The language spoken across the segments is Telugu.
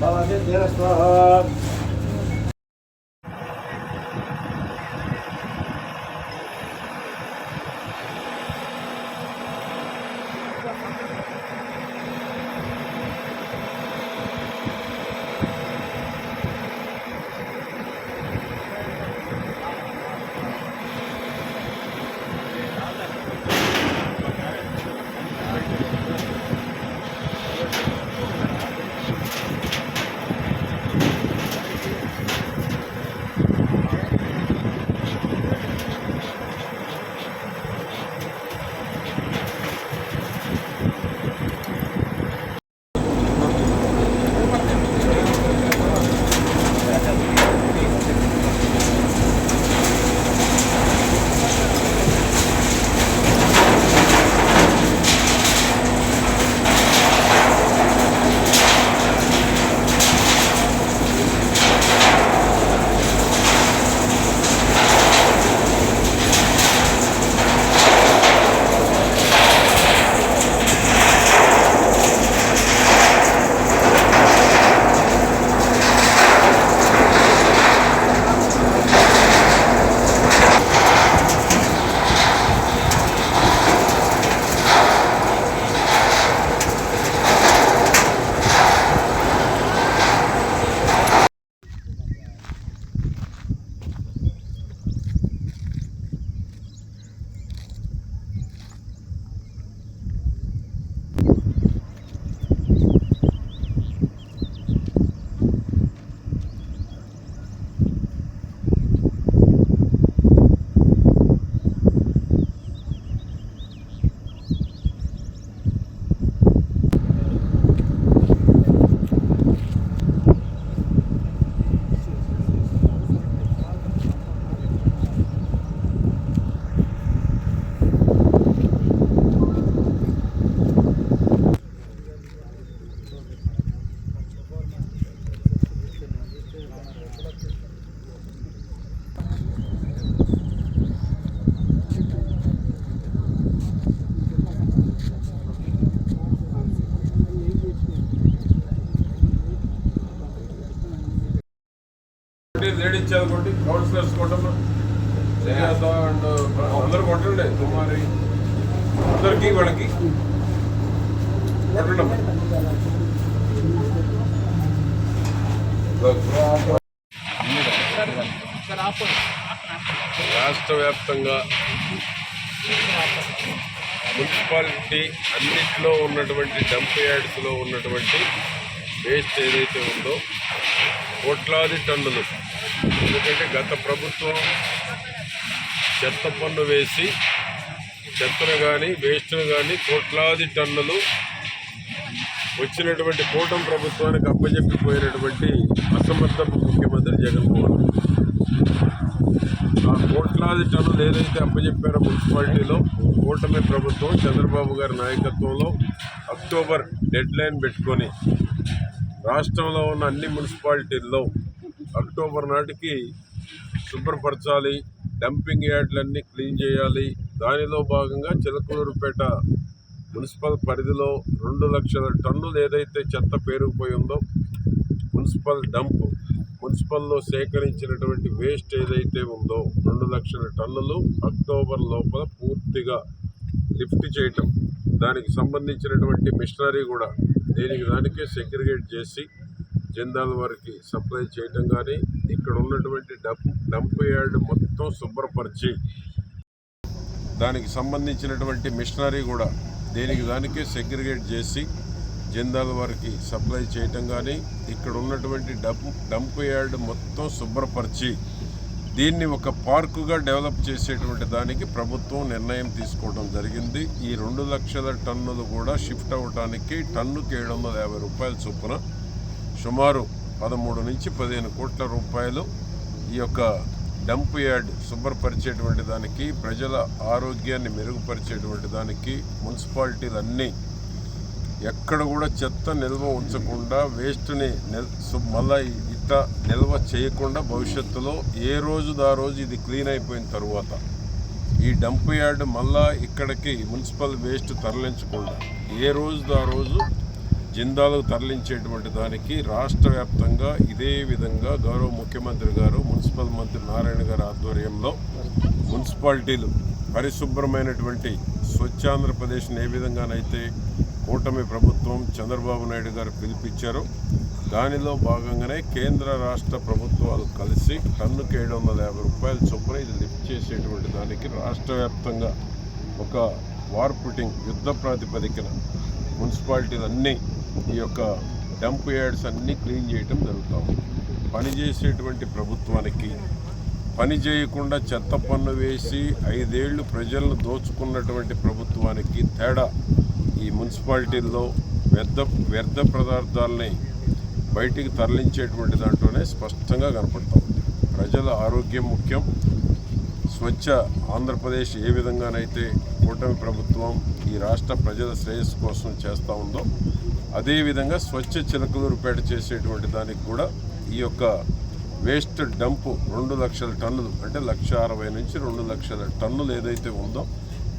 భవతి ధీరస్వ లేడీస్ చదువుకోండి కౌన్సిలర్స్ కొట్టమ్మా శ్రీయాత అండ్ అందరూ కొట్టండి. కుమారి అందరికి వాళ్ళకి. రాష్ట్ర వ్యాప్తంగా మున్సిపాలిటీ అన్నింటిలో ఉన్నటువంటి డంప్ యార్డ్స్లో ఉన్నటువంటి వేస్ట్ ఏదైతే ఉందో కోట్లాది టన్నులు ఎందుకంటే గత ప్రభుత్వం చెత్త పన్ను వేసి చెత్తను కానీ వేస్ట్ను కానీ కోట్లాది టన్నులు వచ్చినటువంటి కూటమి ప్రభుత్వానికి అప్పజెప్పిపోయినటువంటి అసమర్థపు ముఖ్యమంత్రి జగన్మోహన్ ఆ కోట్లాది టన్నులు ఏదైతే అప్పజెప్పారో మున్సిపాలిటీలో కూటమి ప్రభుత్వం చంద్రబాబు గారి నాయకత్వంలో అక్టోబర్ డెడ్ లైన్ పెట్టుకొని రాష్ట్రంలో ఉన్న అన్ని మున్సిపాలిటీల్లో అక్టోబర్ నాటికి శుభ్రపరచాలి డంపింగ్ యార్డ్లన్నీ క్లీన్ చేయాలి. దానిలో భాగంగా చిలకలూరుపేట మున్సిపల్ పరిధిలో రెండు లక్షల టన్నులు ఏదైతే చెత్త పేరుకుపోయి ఉందో మున్సిపల్ డంప్ మున్సిపల్లో సేకరించినటువంటి వేస్ట్ ఏదైతే ఉందో రెండు లక్షల టన్నులు అక్టోబర్ లోపల పూర్తిగా లిఫ్ట్ చేయటం. దానికి సంబంధించినటువంటి మిషనరీ కూడా దేనికి దానికే సెగ్రిగేట్ చేసి జిందాల్ వారికి సప్లై చేయటం కానీ ఇక్కడ ఉన్నటువంటి డంప్ డంప్ యార్డ్ మొత్తం శుభ్రపరిచి దానికి సంబంధించినటువంటి మిషనరీ కూడా దేనికి దానికే సెగ్రిగేట్ చేసి జిందాల్ వారికి సప్లై చేయటం కానీ ఇక్కడ ఉన్నటువంటి డంప్ డంప్ యార్డ్ మొత్తం శుభ్రపరిచి దీన్ని ఒక పార్కుగా డెవలప్ చేసేటువంటి దానికి ప్రభుత్వం నిర్ణయం తీసుకోవడం జరిగింది. ఈ రెండు లక్షల టన్నులు కూడా షిఫ్ట్ అవ్వడానికి టన్నుకి ఏడు వందల యాభై రూపాయల చొప్పున సుమారు పదమూడు నుంచి పదిహేను కోట్ల రూపాయలు ఈ యొక్క డంప్ యార్డ్ శుభ్రపరిచేటువంటి దానికి ప్రజల ఆరోగ్యాన్ని మెరుగుపరిచేటువంటి దానికి మున్సిపాలిటీలన్నీ ఎక్కడ కూడా చెత్త నిల్వ ఉంచకుండా వేస్ట్ని మళ్ళీ మళ్ళా ఇట్లా నిల్వ చేయకుండా భవిష్యత్తులో ఏ రోజు దా రోజు ఇది క్లీన్ అయిపోయిన తర్వాత ఈ డంప్ యార్డ్ మళ్ళా ఇక్కడికి మున్సిపల్ వేస్ట్ తరలించకుండా ఏ రోజు దా రోజు జిందాలకు తరలించేటువంటి దానికి రాష్ట్ర వ్యాప్తంగా ఇదే విధంగా గౌరవ ముఖ్యమంత్రి గారు మున్సిపల్ మంత్రి నారాయణ గారి ఆధ్వర్యంలో మున్సిపాలిటీలు పరిశుభ్రమైనటువంటి స్వచ్ఛాంధ్రప్రదేశ్ని ఏ విధంగానైతే కూటమి ప్రభుత్వం చంద్రబాబు నాయుడు గారు పిలిపించారో దానిలో భాగంగానే కేంద్ర రాష్ట్ర ప్రభుత్వాలు కలిసి టన్నుకు ఏడు వందల యాభై రూపాయల చొప్పున ఇది లిఫ్ట్ చేసేటువంటి దానికి రాష్ట్ర వ్యాప్తంగా ఒక వార్ పుటింగ్ యుద్ధ ప్రాతిపదికన మున్సిపాలిటీలన్నీ ఈ యొక్క డంప్ యార్డ్స్ అన్నీ క్లీన్ చేయటం జరుగుతూ ఉంది. పనిచేసేటువంటి ప్రభుత్వానికి పని చేయకుండా చెత్త పన్ను వేసి ఐదేళ్ళు ప్రజలను దోచుకున్నటువంటి ప్రభుత్వానికి తేడా ఈ మున్సిపాలిటీల్లో వ్యర్థ వ్యర్థ పదార్థాలని బయటికి తరలించేటువంటి దాంట్లోనే స్పష్టంగా కనపడతా ఉంది. ప్రజల ఆరోగ్యం ముఖ్యం. స్వచ్ఛ ఆంధ్రప్రదేశ్ ఏ విధంగానైతే కూటమి ప్రభుత్వం ఈ రాష్ట్ర ప్రజల శ్రేయస్సు కోసం చేస్తూ ఉందో అదేవిధంగా స్వచ్ఛ చిలకలూరుపేట చేసేటువంటి దానికి కూడా ఈ యొక్క వేస్ట్ డంపు రెండు లక్షల టన్నులు అంటే లక్ష అరవై నుంచి రెండు లక్షల టన్నులు ఏదైతే ఉందో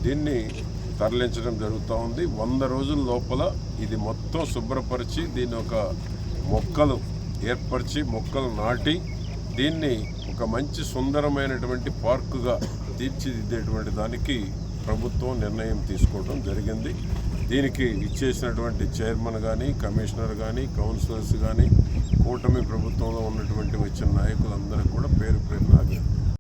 దీన్ని తరలించడం జరుగుతూ ఉంది. వంద రోజుల లోపల ఇది మొత్తం శుభ్రపరిచి దీని ఒక మొక్కలు ఏర్పరిచి మొక్కలు నాటి దీన్ని ఒక మంచి సుందరమైనటువంటి పార్కుగా తీర్చిదిద్దేటువంటి దానికి ప్రభుత్వం నిర్ణయం తీసుకోవడం జరిగింది. దీనికి ఇచ్చేసినటువంటి చైర్మన్ కానీ కమిషనర్ కానీ కౌన్సిలర్స్ కానీ కూటమి ప్రభుత్వంలో ఉన్నటువంటి వచ్చిన నాయకులందరికీ కూడా పేరు పేరు